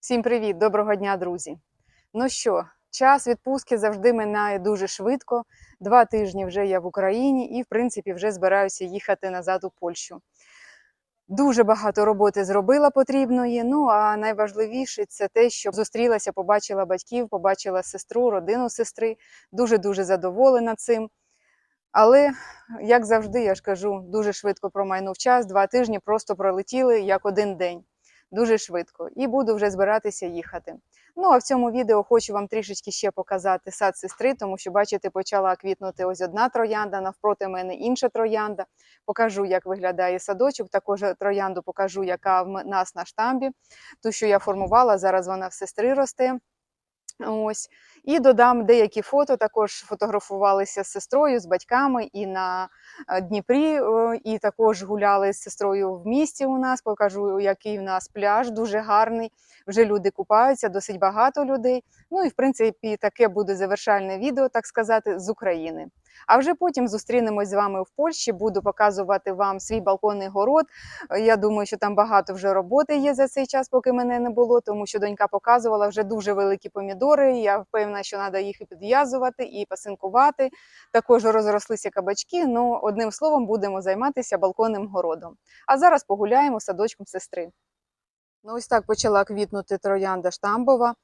Всім привіт, доброго дня, друзі. Ну що, час відпустки завжди минає дуже швидко. Два тижні вже я в Україні і, в принципі, вже збираюся їхати назад у Польщу. Дуже багато роботи зробила потрібної. Ну а найважливіше це те, що зустрілася, побачила батьків, побачила сестру, родину сестри. Дуже дуже задоволена цим. Але, як завжди, я ж кажу, дуже швидко промайнув час. Два тижні просто пролетіли як один день дуже швидко і буду вже збиратися їхати. Ну а в цьому відео хочу вам трішечки ще показати сад сестри, тому що, бачите, почала квітнути ось одна троянда, навпроти мене інша троянда. Покажу, як виглядає садочок. Також троянду покажу, яка в нас на штамбі. Ту, що я формувала, зараз вона в сестри росте. Ось. І додам деякі фото, також фотографувалися з сестрою, з батьками і на е, Дніпрі, е, і також гуляли з сестрою в місті у нас. Покажу, який в нас пляж, дуже гарний. Вже люди купаються, досить багато людей. Ну і в принципі таке буде завершальне відео, так сказати, з України. А вже потім зустрінемось з вами в Польщі. Буду показувати вам свій балконний город. Я думаю, що там багато вже роботи є за цей час, поки мене не було, тому що донька показувала вже дуже великі помідори. Я впевнена, що треба їх і підв'язувати, і пасинкувати. Також розрослися кабачки. Ну, одним словом, будемо займатися балконним городом. А зараз погуляємо садочком сестри. Ну, ось так почала квітнути троянда штамбова.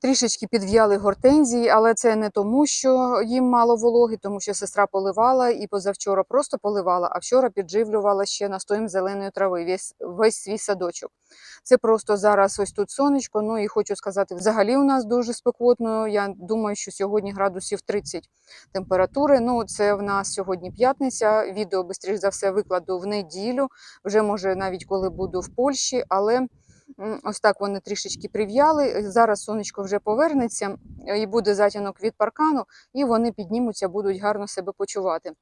Трішечки підв'яли гортензії, але це не тому, що їм мало вологи, тому що сестра поливала і позавчора просто поливала, а вчора підживлювала ще настоєм зеленої трави весь, весь свій садочок. Це просто зараз ось тут сонечко. Ну і хочу сказати, взагалі у нас дуже спекотно. Я думаю, що сьогодні градусів 30 температури. Ну, це в нас сьогодні п'ятниця. Відео швидше за все викладу в неділю. Вже може навіть коли буду в Польщі, але. Ось так вони трішечки прив'яли. Зараз сонечко вже повернеться е, і буде затінок від паркану, і вони піднімуться, будуть гарно себе почувати.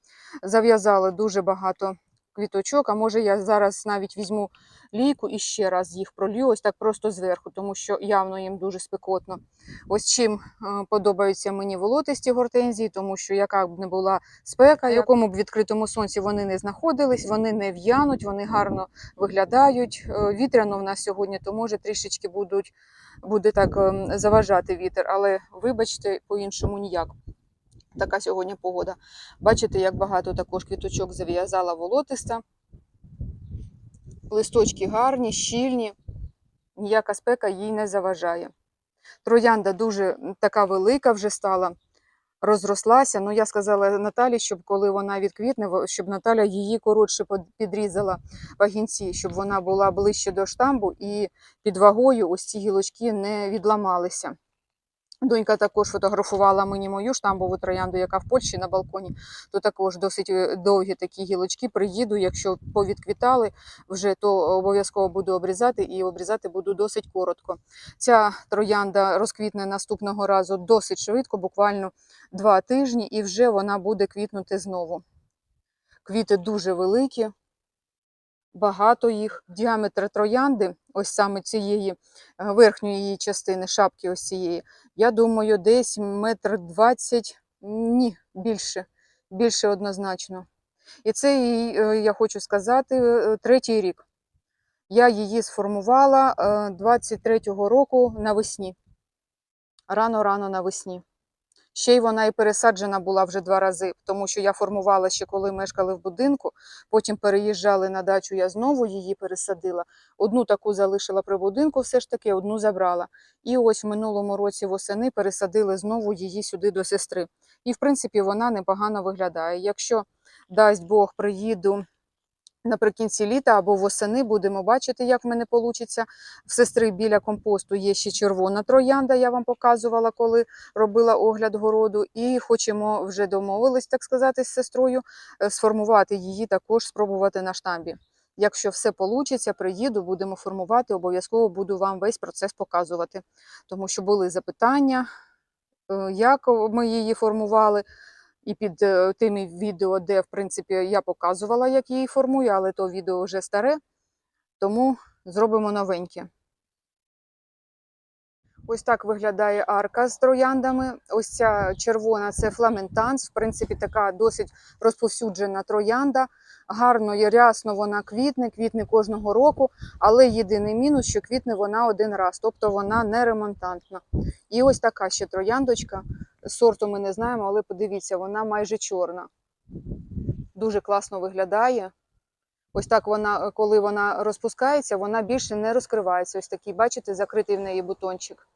Зав'язали дуже багато квіточок, а може я зараз навіть візьму лійку і ще раз їх пролью, ось так просто зверху, тому що явно їм дуже спекотно. Ось чим е, подобаються мені волотисті гортензії, тому що яка б не була спека, в якому б відкритому сонці вони не знаходились, вони не в'януть, вони гарно виглядають. Е, Вітряно в нас сьогодні, то може трішечки будуть, буде так ем, заважати вітер, але вибачте, по-іншому ніяк. Така сьогодні погода. Бачите, як багато також квіточок зав'язала волотиста. Листочки гарні, щільні, ніяка спека їй не заважає. Троянда дуже така велика вже стала, розрослася. Ну, я сказала Наталі, щоб коли вона відквітне, щоб Наталя її коротше підрізала вагінці, щоб вона була ближче до штамбу і під вагою ось ці гілочки не відламалися. Донька також фотографувала мені мою штамбову троянду, яка в Польщі на балконі. То також досить е, довгі такі гілочки. Приїду, якщо повідквітали вже, то обов'язково буду обрізати і обрізати буду досить коротко. Ця троянда розквітне наступного разу досить швидко, буквально два тижні, і вже вона буде квітнути знову. Квіти дуже великі, багато їх. Діаметр троянди, ось саме цієї е, верхньої її частини, шапки ось цієї, я думаю, десь метр двадцять, ні, більше, більше однозначно. І це е, я хочу сказати, е, третій рік. Я її сформувала е, 23-го року навесні. Рано-рано навесні. Ще й вона і пересаджена була вже два рази, тому що я формувала ще коли мешкали в будинку. Потім переїжджали на дачу, я знову її пересадила. Одну таку залишила при будинку, все ж таки, одну забрала. І ось в минулому році восени пересадили знову її сюди до сестри. І, в принципі, вона непогано виглядає. Якщо дасть Бог, приїду наприкінці літа або восени, будемо бачити, як в мене вийде. В сестри біля компосту є ще червона троянда, я вам показувала, коли робила огляд городу. І хочемо вже домовились, так сказати, з сестрою, е, сформувати її також, спробувати на штамбі. Якщо все вийде, приїду, будемо формувати, обов'язково буду вам весь процес показувати. Тому що були запитання, е, як ми її формували. І під е, тими відео, де, в принципі, я показувала, як її формую, але то відео вже старе, тому зробимо новеньке. Ось так виглядає арка з трояндами. Ось ця червона це фламентанс. В принципі, така досить розповсюджена троянда. Гарно і рясно вона квітне, квітне кожного року, але єдиний мінус, що квітне вона один раз, тобто вона не ремонтантна. І ось така ще трояндочка. Сорту ми не знаємо, але подивіться, вона майже чорна. Дуже класно виглядає. Ось так вона, коли вона розпускається, вона більше не розкривається. Ось такий, бачите, закритий в неї бутончик.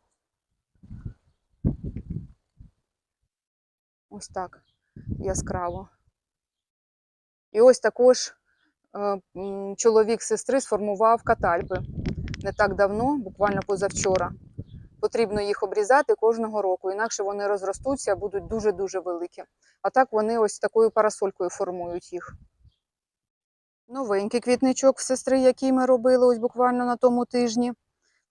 Ось так яскраво. І ось також е, чоловік сестри сформував катальпи не так давно, буквально позавчора. Потрібно їх обрізати кожного року, інакше вони розростуться, будуть дуже-дуже великі. А так вони ось такою парасолькою формують їх. Новенький квітничок в сестри, який ми робили ось буквально на тому тижні.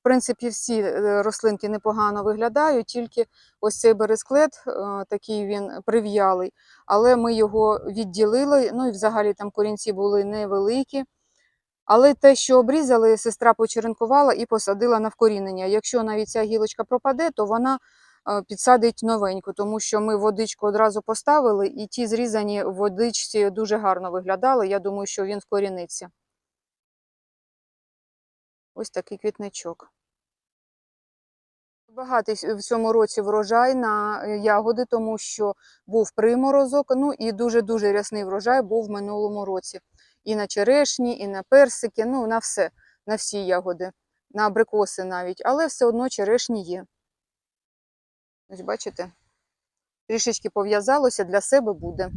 Принципі, всі е, рослинки непогано виглядають, тільки ось цей бересклет, е, такий він прив'ялий, але ми його відділили. Ну і взагалі там корінці були невеликі. Але те, що обрізали, сестра почеренкувала і посадила на вкорінення. Якщо навіть ця гілочка пропаде, то вона е, підсадить новеньку, тому що ми водичку одразу поставили, і ті зрізані водичці дуже гарно виглядали. Я думаю, що він вкоріниться. Ось такий квітничок. Багатий в цьому році врожай на е, ягоди, тому що був приморозок, ну і дуже-дуже рясний врожай був в минулому році. І на черешні, і на персики, ну на все, на всі ягоди, на абрикоси навіть, але все одно черешні є. Ось бачите, трішечки пов'язалося, для себе буде.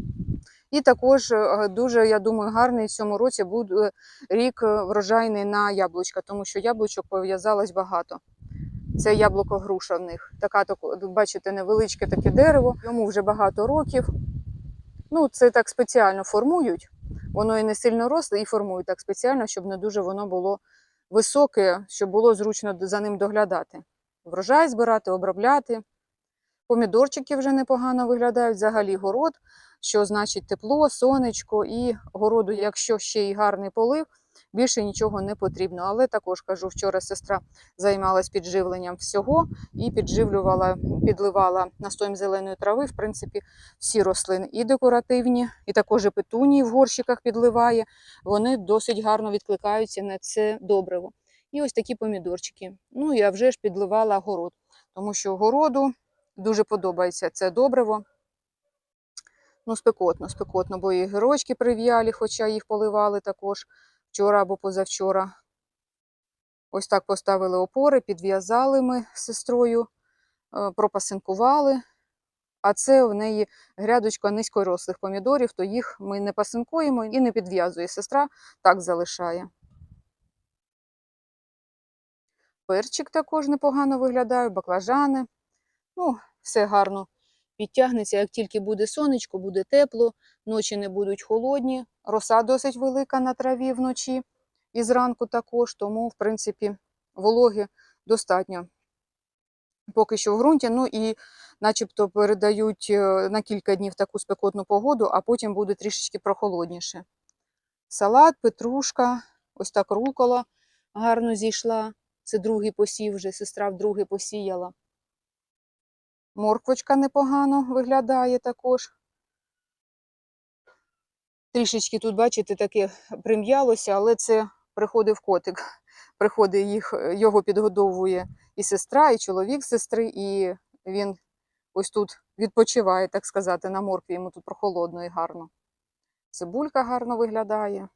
І також е, дуже, я думаю, гарний в цьому році буде рік е, врожайний на яблучка, тому що яблучок пов'язалось багато. Це яблуко груша в них. Така, бачите, невеличке таке дерево, йому вже багато років. Ну, це так спеціально формують. Воно і не сильно росле, і формують так спеціально, щоб не дуже воно було високе, щоб було зручно за ним доглядати. Врожай збирати, обробляти. Помідорчики вже непогано виглядають, взагалі город, що значить тепло, сонечко і городу, якщо ще й гарний полив, більше нічого не потрібно. Але також кажу, вчора сестра займалась підживленням всього і підживлювала, підливала настоєм зеленої трави. В принципі, всі рослини і декоративні, і також і петунії в горщиках підливає. Вони досить гарно відкликаються на це добриво. І ось такі помідорчики. Ну я вже ж підливала город, тому що городу дуже подобається це добриво. Ну, спекотно, спекотно, бо і гірочки прив'ялі, хоча їх поливали також вчора або позавчора. Ось так поставили опори, підв'язали ми з сестрою, е, пропасинкували. А це в неї грядочка низькорослих помідорів, то їх ми не пасинкуємо і не підв'язує. Сестра так залишає. Перчик також непогано виглядає, баклажани. Ну, все гарно підтягнеться. Як тільки буде сонечко, буде тепло, ночі не будуть холодні. Роса досить велика на траві вночі і зранку також, тому, в принципі, вологи достатньо. Поки що в ґрунті, ну і начебто передають е, на кілька днів таку спекотну погоду, а потім буде трішечки прохолодніше. Салат, петрушка, ось так рукола гарно зійшла. Це другий посів вже, сестра вдруге посіяла. Морквочка непогано виглядає також. Трішечки тут, бачите, таке прим'ялося, але це приходив котик. Приходить їх, його підгодовує і сестра, і чоловік сестри, і він ось тут відпочиває, так сказати, на моркві. Йому тут прохолодно і гарно. Цибулька гарно виглядає.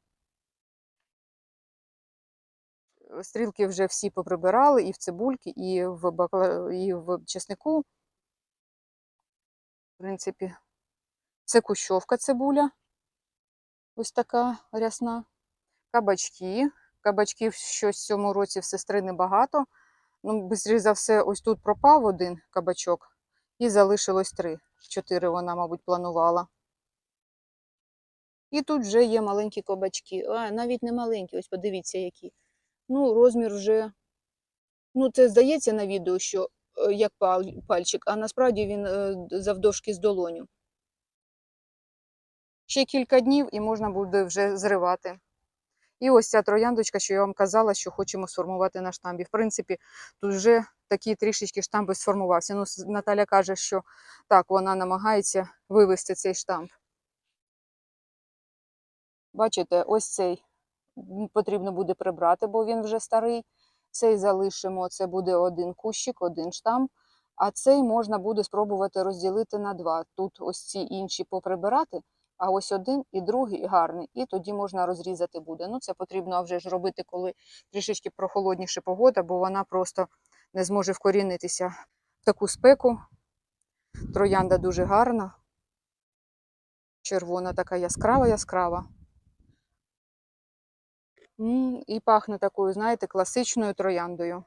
Стрілки вже всі поприбирали і в цибульки, і в, бакла... і в чеснику. Принципі, це кущовка цибуля. Ось така рясна. Кабачки. Кабачків щось в цьому році в сестри небагато. Ну, бистріше за все, ось тут пропав один кабачок, і залишилось три. Чотири вона, мабуть, планувала. І тут вже є маленькі кабачки. А, навіть не маленькі, ось подивіться, які. Ну, розмір вже. Ну, це здається на відео, що як пальчик, а насправді він е, завдовжки з долоню. Ще кілька днів і можна буде вже зривати. І ось ця трояндочка, що я вам казала, що хочемо сформувати на штамбі. В принципі, тут вже такий трішечки штамп сформувався. Ну, Наталя каже, що так, вона намагається вивести цей штамп. Бачите, ось цей потрібно буде прибрати, бо він вже старий. Цей залишимо, це буде один кущик, один штамп. А цей можна буде спробувати розділити на два. Тут ось ці інші поприбирати, а ось один і другий гарний. І тоді можна розрізати буде. Ну, це потрібно вже ж робити, коли трішечки прохолодніше погода, бо вона просто не зможе вкорінитися в таку спеку. Троянда дуже гарна. Червона така яскрава, яскрава. І пахне такою, знаєте, класичною трояндою.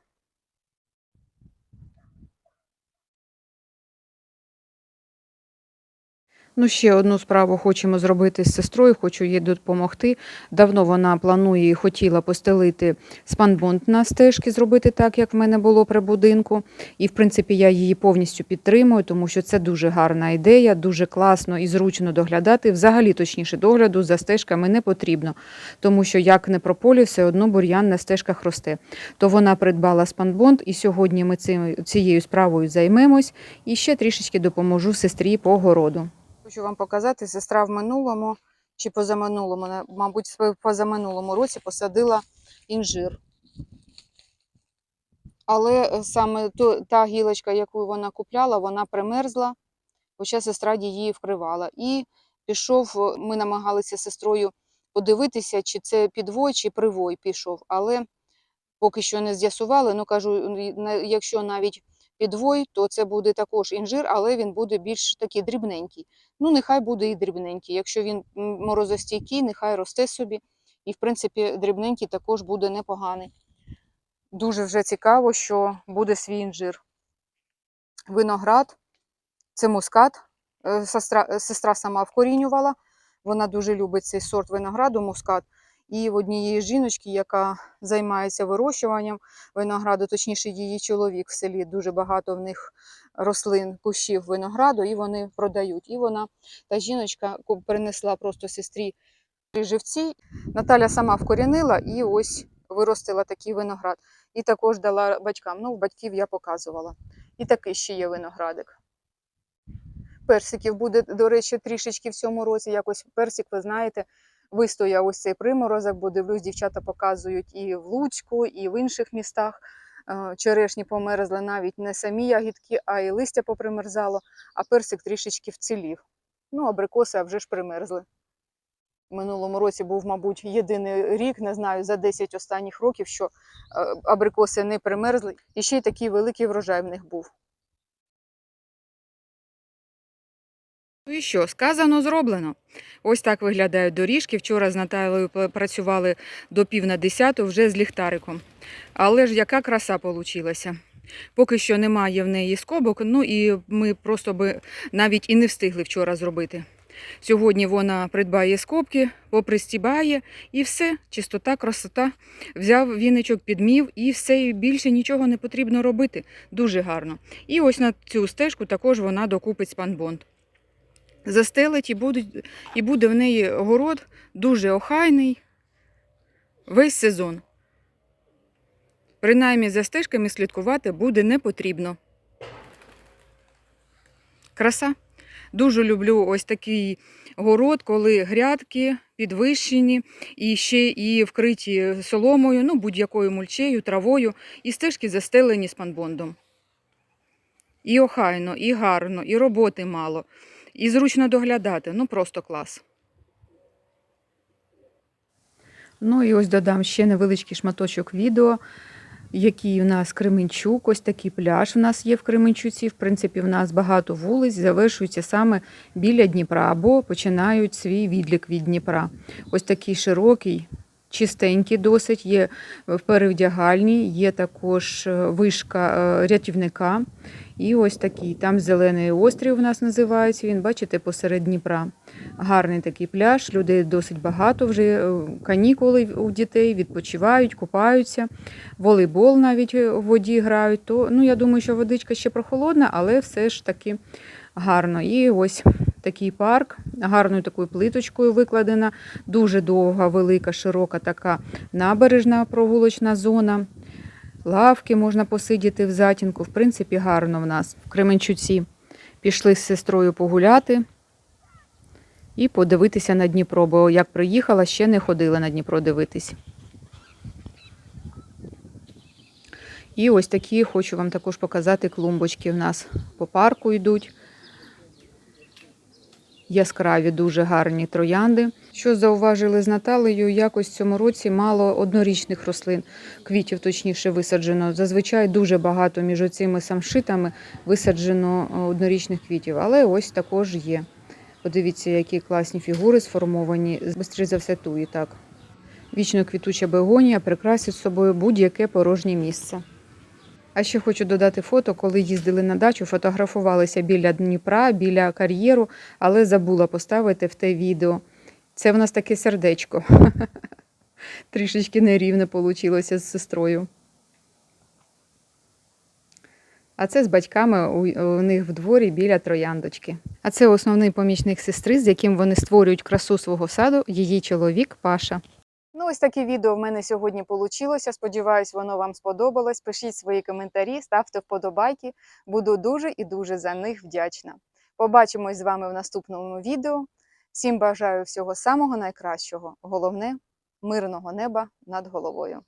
Ну, ще одну справу хочемо зробити з сестрою, хочу їй допомогти. Давно вона планує і хотіла постелити спанбонд на стежки, зробити так, як в мене було при будинку. І, в принципі, я її повністю підтримую, тому що це дуже гарна ідея, дуже класно і зручно доглядати. Взагалі, точніше, догляду за стежками не потрібно, тому що як не прополі, все одно бур'ян на стежках росте. То вона придбала спанбонд, і сьогодні ми цією справою займемось і ще трішечки допоможу сестрі по городу. Хочу вам показати, сестра в минулому чи позаминулому, мабуть, позаминулому році посадила інжир. Але е, саме та гілочка, яку вона купляла, вона примерзла, хоча сестра її вкривала. І пішов, е, ми намагалися з сестрою подивитися, чи це підвой, чи привой пішов. Але поки що не з'ясували. Ну кажу, якщо навіть підвой, то це буде також інжир, але він буде більш такий дрібненький. Ну, нехай буде і дрібненький. Якщо він морозостійкий, нехай росте собі. І, в принципі, дрібненький також буде непоганий. Дуже вже цікаво, що буде свій інжир. Виноград, це мускат. Е, Сестра, сестра сама вкорінювала. Вона дуже любить цей сорт винограду, мускат. І в однієї жіночки, яка займається вирощуванням винограду, точніше, її чоловік в селі, дуже багато в них рослин, кущів винограду, і вони продають. І вона, та жіночка, принесла просто сестрі живці. Наталя сама вкорінила і ось виростила такий виноград. І також дала батькам. Ну, батьків я показувала. І такий ще є виноградик. Персиків буде, до речі, трішечки в цьому році. Якось персик, ви знаєте, вистояв ось цей приморозок, бо дивлюсь, дівчата показують і в Луцьку, і в інших містах. Е, Черешні померзли навіть не самі ягідки, а й листя попримерзало, а персик трішечки вцілів. Ну, абрикоси а вже ж примерзли. В минулому році був, мабуть, єдиний рік, не знаю, за 10 останніх років, що е, абрикоси не примерзли. І ще й такий великий врожай в них був. І що, сказано, зроблено. Ось так виглядають доріжки. Вчора з Наталею працювали до пів на десяту вже з ліхтариком. Але ж яка краса получилася. Поки що немає в неї скобок, ну і ми просто би навіть і не встигли вчора зробити. Сьогодні вона придбає скобки, попристібає і все, чистота, красота. Взяв віничок, підмів і все, і більше нічого не потрібно робити. Дуже гарно. І ось на цю стежку також вона докупить спанбонд застелить і буде, і буде в неї город дуже охайний весь сезон. Принаймні за стежками слідкувати буде не потрібно. Краса. Дуже люблю ось такий город, коли грядки підвищені і ще і вкриті соломою, ну будь-якою мульчею, травою, і стежки застелені спанбондом. І охайно, і гарно, і роботи мало, і зручно доглядати. Ну просто клас. Ну і ось додам ще невеличкий шматочок відео, який у нас Кременчук, ось такий пляж у нас є в Кременчуці. В принципі, в нас багато вулиць завершуються саме біля Дніпра або починають свій відлік від Дніпра. Ось такий широкий, чистенький досить, є в перевдягальні, є також е, вишка е, рятівника. І ось такий, там зелений острів у нас називається. Він, бачите, посеред Дніпра. Гарний такий пляж, людей досить багато, вже е, канікули у дітей, відпочивають, купаються, волейбол навіть в воді грають. То, ну, я думаю, що водичка ще прохолодна, але все ж таки гарно. І ось такий парк, гарною такою плиточкою викладена, дуже довга, велика, широка така набережна прогулочна зона. Лавки можна посидіти в затінку. В принципі, гарно в нас в Кременчуці. Пішли з сестрою погуляти. і подивитися на Дніпро, бо як приїхала, ще не ходила на Дніпро дивитись. І ось такі хочу вам також показати клумбочки. В нас по парку йдуть. Яскраві, дуже гарні троянди. Що зауважили з Наталею, якось в цьому році мало однорічних рослин, квітів точніше висаджено. Зазвичай дуже багато між оцими самшитами висаджено е, однорічних квітів, але ось також є. Подивіться, які класні фігури сформовані. Бистріше за все туї, так. Вічно квітуча бегонія прикрасить собою будь-яке порожнє місце. А ще хочу додати фото, коли їздили на дачу, фотографувалися біля Дніпра, біля кар'єру, але забула поставити в те відео. Це в нас таке сердечко. Трішечки нерівне вийшло з сестрою. А це з батьками у, них в дворі біля трояндочки. А це основний помічник сестри, з яким вони створюють красу свого саду, її чоловік Паша. Ну, ось таке відео в мене сьогодні вийшло. Сподіваюсь, воно вам сподобалось. Пишіть свої коментарі, ставте вподобайки. Буду дуже і дуже за них вдячна. Побачимось з вами в наступному відео. Всім бажаю всього самого найкращого. Головне мирного неба над головою.